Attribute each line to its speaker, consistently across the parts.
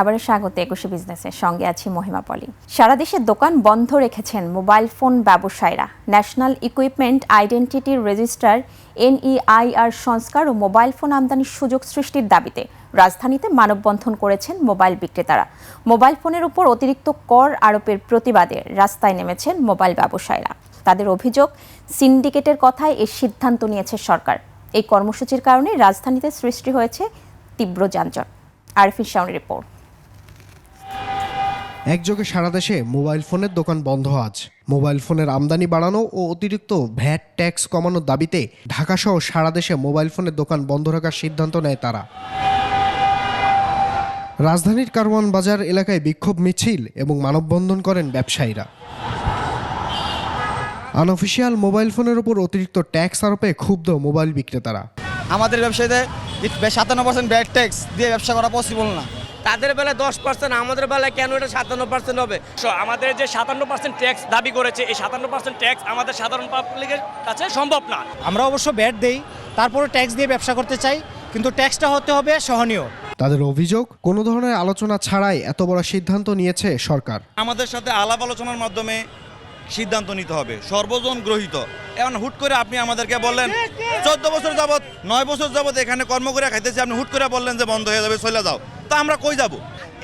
Speaker 1: আবার স্বাগত একুশে বিজনেসের সঙ্গে আছি মহিমা পলি। সারা দেশে দোকান বন্ধ রেখেছেন মোবাইল ফোন ব্যবসায়ীরা। National equipment identity register, NEIR সংস্কার ও মোবাইল ফোন আমদানির সুযোগ সৃষ্টির দাবিতে রাজধানীতে মানববন্ধন করেছেন মোবাইল বিক্রেতারা। মোবাইল ফোনের উপর অতিরিক্ত কর আরোপের প্রতিবাদে রাস্তায় নেমেছেন মোবাইল ব্যবসায়ীরা। তাদের অভিযোগ, সিন্ডিকেটের কথায় এই সিদ্ধান্ত নিয়েছে সরকার। এই কর্মসূচির কারণে রাজধানীতে সৃষ্টি হয়েছে তীব্র যানজট। আরফিন শাওনের রিপোর্ট।
Speaker 2: একযোগে সারা দেশে মোবাইল ফোনের দোকান বন্ধ আজ। মোবাইল ফোনের আমদানি বাড়ানো ও অতিরিক্ত ভ্যাট ট্যাক্স কমানোর দাবিতে ঢাকাসহ সারা দেশে মোবাইল ফোনের দোকান বন্ধ রাখার সিদ্ধান্ত নেয় তারা। রাজধানীর কারওয়ান বাজার এলাকায় বিক্ষোভ মিছিল এবং মানববন্ধন করেন ব্যবসায়ীরা। আনঅফিসিয়াল মোবাইল ফোনের উপর অতিরিক্ত ট্যাক্স আরোপে ক্ষুব্ধ মোবাইল বিক্রেতারা।
Speaker 3: আমাদের ব্যবসায়ীদের সাতান্ন পার্সেন্ট ব্যাড ট্যাক্স দিয়ে ব্যবসা করা পসিবল না।
Speaker 4: তাদের বেলায় দশ পার্সেন্ট আমাদের বেলায় কেন এটা সাতান্ন পার্সেন্ট হবে? আমাদের যে সাতান্ন পার্সেন্ট ট্যাক্স দাবি করেছে এই সাতান্ন পার্সেন্ট ট্যাক্স আমাদের সাধারণ পাবলিকের কাছে সম্ভব না।
Speaker 5: আমরা অবশ্য ব্যাট দেই তারপরে ট্যাক্স দিয়ে ব্যবসা করতে চাই কিন্তু ট্যাক্সটা হতে হবে সহনীয়।
Speaker 2: তাদের অভিযোগ কোনো ধরনের আলোচনা ছাড়াই এত বড় সিদ্ধান্ত নিয়েছে সরকার।
Speaker 6: আমাদের সাথে আলাপ আলোচনার মাধ্যমে সিদ্ধান্ত নিতে হবে সর্বজন গ্রহীত। এখন হুট করে আপনি আমাদেরকে বললেন চোদ্দ বছর যাবত নয় বছর যাবত এখানে কর্ম করে খাইতেছি আপনি হুট করে বললেন যে বন্ধ হয়ে যাবে চলে যাও। তা আমরা কই যাব?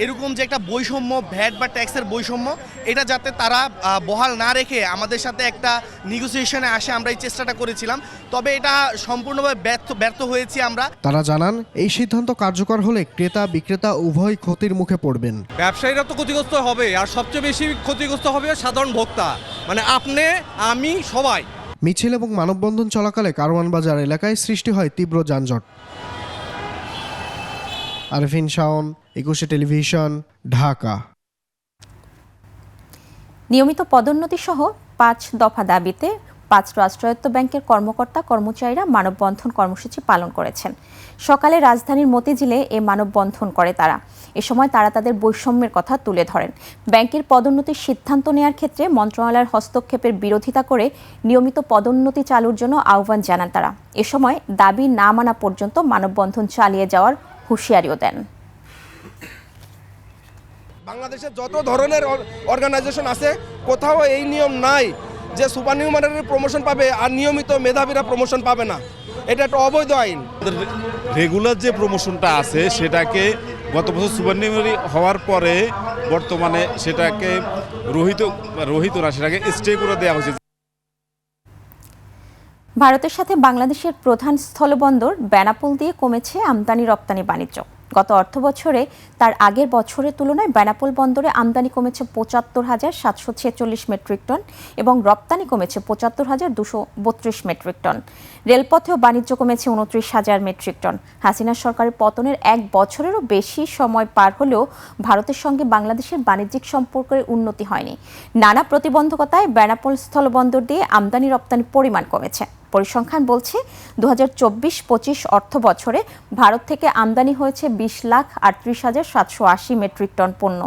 Speaker 7: এরকম যে একটা বৈষম্য ভ্যাট বা ট্যাক্সের বৈষম্য এটা যাতে তারা বহাল না রেখে আমাদের সাথে একটা নেগোসিয়েশনে আসে আমরা এই চেষ্টাটা করেছিলাম। তবে এটা সম্পূর্ণভাবে ব্যর্থ ব্যর্থ হয়েছি আমরা।
Speaker 2: তারা জানান এই সিদ্ধান্ত কার্যকর হলে ক্রেতা বিক্রেতা উভয় ক্ষতির মুখে পড়বেন।
Speaker 8: ব্যবসায়ীরা তো ক্ষতিগ্রস্ত হবে আর সবচেয়ে বেশি ক্ষতিগ্রস্ত হবে সাধারণ ভোক্তা। মানে আপনি আমি সবাই।
Speaker 2: মিছিল এবং মানববন্ধন চলাকালে কারওয়ান বাজার এলাকায় সৃষ্টি হয় তীব্র যানজট। আরফিন শাওন, একুশে টেলিভিশন, ঢাকা।
Speaker 1: নিয়মিত পদোন্নতি সহ পাঁচ দফা দাবিতে পাঁচ রাষ্ট্রায়ত্ত ব্যাংকের কর্মকর্তা, কর্মচারীরা মানববন্ধন কর্মসূচি পালন করেছেন। সকালে রাজধানীর মতিঝিলে এ মানববন্ধন করে তারা। এ সময় তারা তাদের বৈষম্যের কথা তুলে ধরেন। ব্যাংকের পদোন্নতির সিদ্ধান্ত নেয়ার ক্ষেত্রে মন্ত্রণালয়ের হস্তক্ষেপের বিরোধিতা করে নিয়মিত পদোন্নতি চালুর জন্য আহ্বান জানান তারা। এ সময় দাবি না মানা পর্যন্ত মানববন্ধন চালিয়ে যাওয়ার হুঁশিয়ারিও দেন।
Speaker 9: বাংলাদেশে যত ধরনের অর্গানাইজেশন আছে কোথাও এই নিয়ম নাই যে সুপার নিউমারের প্রমোশন পাবে আর নিয়মিত মেধাবীরা প্রমোশন পাবে না। এটা একটা অবৈধ আইন।
Speaker 6: রেগুলার যে প্রমোশনটা আছে সেটাকে গত বছর সুপারনিমারি হওয়ার পরে বর্তমানে সেটাকে রোহিত রোহিত না সেটাকে স্টে করে দেওয়া হয়েছে।
Speaker 1: ভারতের সাথে বাংলাদেশের প্রধান স্থলবন্দর বেনাপোল দিয়ে কমেছে আমদানি রপ্তানি বাণিজ্য। গত অর্থ বছরে তার আগের বছরের তুলনায় বেনাপোল বন্দরে আমদানি কমেছে পঁচাত্তর হাজার সাতশো ছেচল্লিশ মেট্রিক টন এবং রপ্তানি কমেছে পঁচাত্তর হাজার দুশো বত্রিশ মেট্রিক টন। রেলপথেও বাণিজ্য কমেছে উনত্রিশ হাজার মেট্রিক টন। হাসিনা সরকারের পতনের এক বছরেরও বেশি সময় পার হলেও ভারতের সঙ্গে বাংলাদেশের বাণিজ্যিক সম্পর্কের উন্নতি হয়নি। নানা প্রতিবন্ধকতায় বেনাপোল স্থলবন্দর দিয়ে আমদানি রপ্তানি পরিমাণ কমেছে। পরিসংখ্যান বলছে দু হাজার চব্বিশ পঁচিশ অর্থ বছরে ভারত থেকে আমদানি হয়েছে বিশ লাখ আটত্রিশ হাজার সাতশো আশি মেট্রিক টন পণ্য।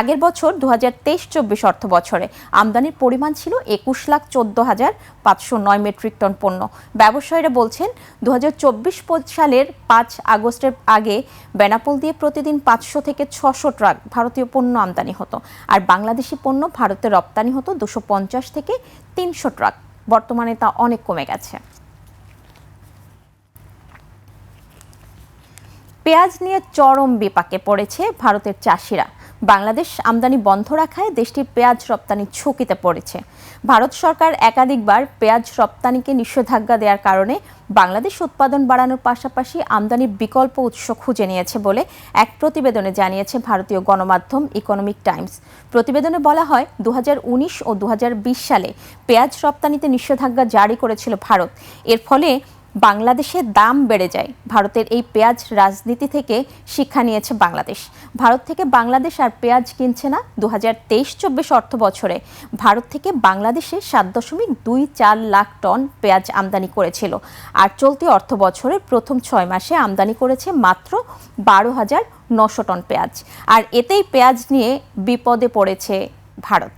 Speaker 1: আগের বছর দু হাজার তেইশ চব্বিশ অর্থ বছরে আমদানির পরিমাণ ছিল একুশ লাখ চোদ্দ হাজার পাঁচশো নয় মেট্রিক টন পণ্য। ব্যবসায়ীরা বলছেন দু হাজার চব্বিশ সালের পাঁচ আগস্টের আগে বেনাপোল দিয়ে প্রতিদিন পাঁচশো থেকে ছশো ট্রাক ভারতীয় পণ্য আমদানি হতো। আর বাংলাদেশি পণ্য ভারতে রপ্তানি হতো দুশো পঞ্চাশ থেকে তিনশো ট্রাক। বর্তমানে তা অনেক কমে গেছে। পেঁয়াজ নিয়ে চরম বিপাকে পড়েছে ভারতের চাষিরা। বাংলাদেশ আমদানি বন্ধ রাখায় দেশটির পেঁয়াজ রপ্তানি ঝুঁকিতে পড়েছে। ভারত সরকার একাধিকবার পেঁয়াজ রপ্তানিকে নিষেধাজ্ঞা দেওয়ার কারণে বাংলাদেশ উৎপাদন বাড়ানোর পাশাপাশি আমদানির বিকল্প উৎস খুঁজে নিয়েছে বলে এক প্রতিবেদনে জানিয়েছে ভারতীয় গণমাধ্যম ইকোনমিক টাইমস। প্রতিবেদনে বলা হয় দু হাজার উনিশ ও দু হাজার বিশ সালে পেঁয়াজ রপ্তানিতে নিষেধাজ্ঞা জারি করেছিল ভারত। এর ফলে বাংলাদেশের দাম বেড়ে যায়। ভারতের এই পেঁয়াজ রাজনীতি থেকে শিক্ষা নিয়েছে বাংলাদেশ। ভারত থেকে বাংলাদেশ আর পেঁয়াজ কিনছে না দু হাজার তেইশ চব্বিশ অর্থ বছরে। ভারত থেকে বাংলাদেশে সাত দশমিক দুই চার লাখ টন পেঁয়াজ আমদানি করেছিল। আর চলতি অর্থ বছরের প্রথম ছয় মাসে আমদানি করেছে মাত্র বারো হাজার নশো টন পেঁয়াজ। আর এতেই পেঁয়াজ নিয়ে বিপদে পড়েছে ভারত।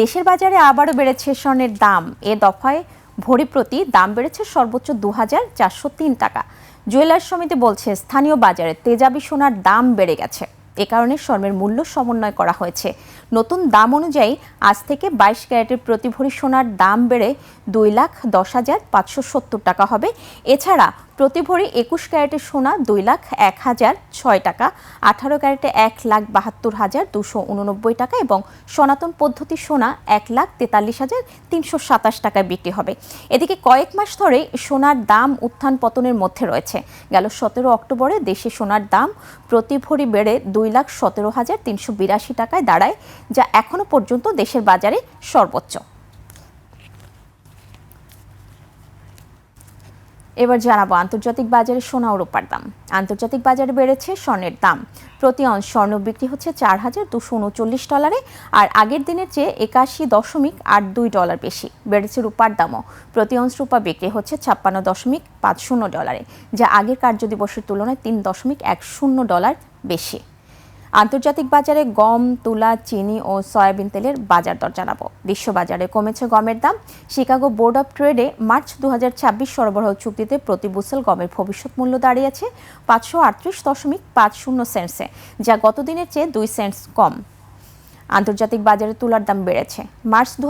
Speaker 1: দেশের বাজারে আবারও বেড়েছে স্বর্ণের দাম। এ দফায় ভরি প্রতি দাম বেড়েছে সর্বোচ্চ দু হাজার চারশো তিন টাকা। জুয়েলার্স সমিতি বলছে, স্থানীয় বাজারে তেজাবি সোনার দাম বেড়ে গেছে। এ কারণে স্বর্ণের মূল্য সমন্বয় করা হয়েছে। নতুন দাম অনুযায়ী আজ থেকে বাইশ ক্যারেটের প্রতি ভরি সোনার দাম বেড়ে দুই লাখ দশ হাজার পাঁচশো সত্তর টাকা হবে। এছাড়া প্রতি ভরি একুশ ক্যারেটের সোনা দুই লাখ এক হাজার ছয় টাকা, আঠারো ক্যারেটে এক লাখ বাহাত্তর হাজার দুশো উননব্বই টাকা এবং সনাতন পদ্ধতি সোনা এক লাখ তেতাল্লিশ হাজার তিনশো সাতাশ টাকায় বিক্রি হবে। এদিকে কয়েক মাস ধরে সোনার দাম উত্থান পতনের মধ্যে রয়েছে। গেল সতেরো অক্টোবরে দেশে সোনার দাম প্রতি ভরি বেড়ে দুই লাখ সতেরো হাজার তিনশো বিরাশি টাকায় দাঁড়ায়, যা এখনও পর্যন্ত দেশের বাজারে সর্বোচ্চ। এবার জানাব, আন্তর্জাতিক বাজারে সোনা ও রূপার দাম। আন্তর্জাতিক বাজারে বেড়েছে স্বর্ণের দাম। প্রতি অন স্বর্ণ বিক্রি হচ্ছে চার হাজার দুশো উনচল্লিশ ডলারে, আর আগের দিনের চেয়ে একাশি দশমিক আট দুই ডলার বেশি। বেড়েছে রূপার দামও। প্রতি অংশ রূপা বিক্রি হচ্ছে ছাপ্পান্ন দশমিক পাঁচ শূন্য ডলারে, যা আগের কার্যদিবসের তুলনায় তিন দশমিক এক শূন্য ডলার বেশি। আন্তর্জাতিক বাজারে গম, তুলা, চিনি ও সয়াবিন তেলের বাজার দর জানাব। বিশ্ববাজারে কমেছে গমের দাম। শিকাগো বোর্ড অব ট্রেডে মার্চ দু হাজার ছাব্বিশ সরবরাহ চুক্তিতে প্রতি বুসেল গমের ভবিষ্যৎ মূল্য দাঁড়িয়েছে পাঁচশো আটত্রিশ দশমিক পাঁচ শূন্য সেন্টসে, যা গতদিনের চেয়ে দুই সেন্টস কম। আন্তর্জাতিক বাজারে তুলার দাম বেড়েছে। মার্চ দু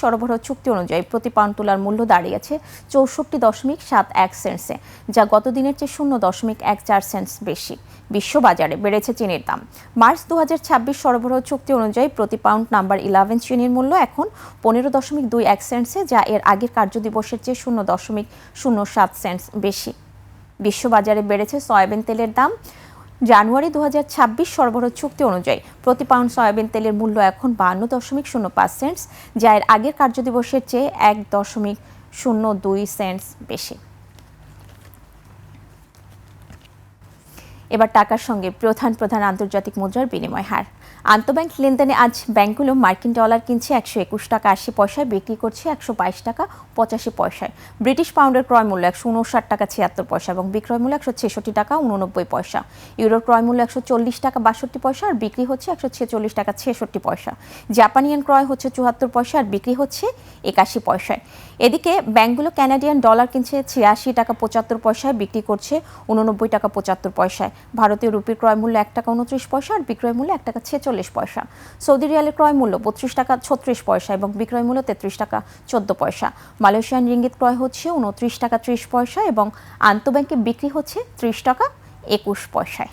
Speaker 1: সরবরাহ চুক্তি অনুযায়ী প্রতি পাউন্ড তুলার মূল্য দাঁড়িয়েছে চৌষট্টি দশমিক সাত এক সেন্টসে, যা গত দিনের চেয়ে শূন্য দশমিক এক চার সেন্টস বেশি। বিশ্ববাজারে বেড়েছে চিনির দাম। মার্চ দু হাজার ছাব্বিশ সরবরাহ চুক্তি অনুযায়ী প্রতি পাউন্ড নাম্বার ইলেভেন চিনির মূল্য এখন পনেরো দশমিক দুই এক সেন্টসে, যা এর আগের কার্যদিবসের চেয়ে শূন্য দশমিক শূন্য সাত সেন্টস বেশি। বিশ্ববাজারে বেড়েছে সয়াবিন তেলের দাম। জানুয়ারি দু হাজার ছাব্বিশ সরবরাহ চুক্তি অনুযায়ী প্রতি পাউন্ড সয়াবিন তেলের মূল্য এখন বান্ন দশমিক শূন্য পাঁচ সেন্টস, যা এর আগের কার্যদিবসের চেয়ে এক দশমিক শূন্য দুই সেন্টস বেশি। এবার টাকার সঙ্গে প্রধান প্রধান আন্তর্জাতিক মুদ্রার বিনিময় হার। আন্তঃব্যাংক লেনদেনে আজ ব্যাংকগুলো মার্কিন ডলার কিনছে একশো একুশ টাকা আশি পয়সায়, বিক্রি করছে একশো বাইশ টাকা পঁচাশি পয়সায়। ব্রিটিশ পাউন্ডের ক্রয় মূল্য একশো উনষাট টাকা ছিয়াত্তর পয়সা এবং বিক্রয় মূল্য একশো ছেষট্টি টাকা উননব্বই পয়সা। ইউরোর ক্রয় মূল্য একশো চল্লিশ টাকা বাষট্টি পয়সা আর বিক্রি হচ্ছে একশো ছেচল্লিশ টাকা ছেষট্টি পয়সা। জাপানিয়ান ক্রয় হচ্ছে চুয়াত্তর পয়সা আর বিক্রি হচ্ছে একাশি পয়সায়। এদিকে ব্যাংকগুলো ক্যানাডিয়ান ডলার কিনছে ছিয়াশি টাকা পঁচাত্তর পয়সায়, বিক্রি করছে উননব্বই টাকা পঁচাত্তর পয়সায়। ভারতীয় রুপির ক্রয় মূল্য এক টাকা উনত্রিশ পয়সা আর বিক্রয় মূল্য এক টাকা ছেচল্লিশ পয়সা। সৌদি রিয়ালের ক্রয় মূল্য বত্রিশ টাকা ছত্রিশ পয়সা এবং বিক্রয় মূল্য তেত্রিশ টাকা চোদ্দ পয়সা। মালয়েশিয়ান রিঙ্গিত ক্রয় হচ্ছে উনত্রিশ টাকা ত্রিশ পয়সা এবং আন্তঃব্যাংকে বিক্রি হচ্ছে ত্রিশ টাকা একুশ পয়সায়।